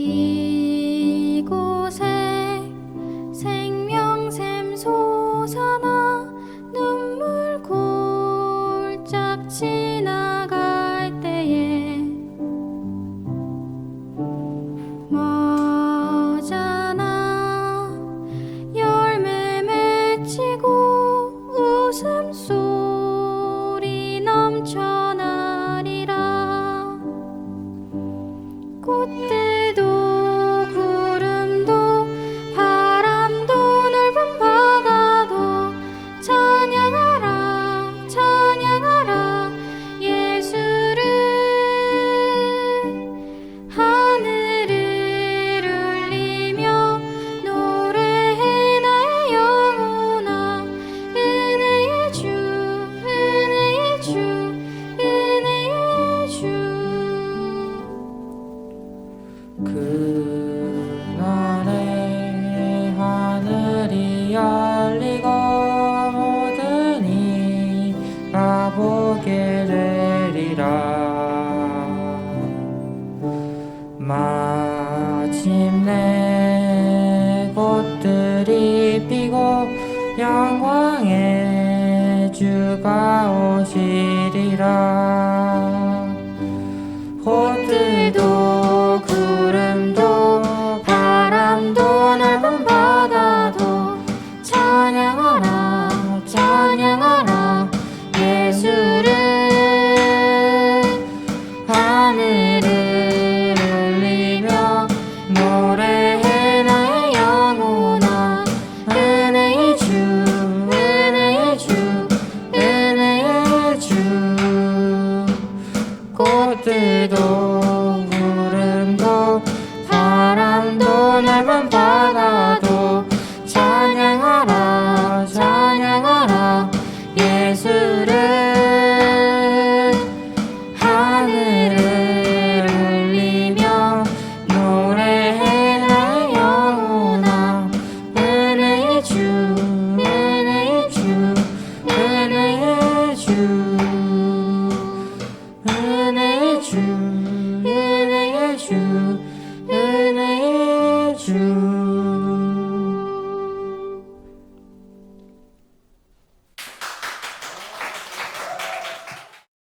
E 오게 되리라. 마침내 꽃들이 피고 영광의 주가 오시리라. you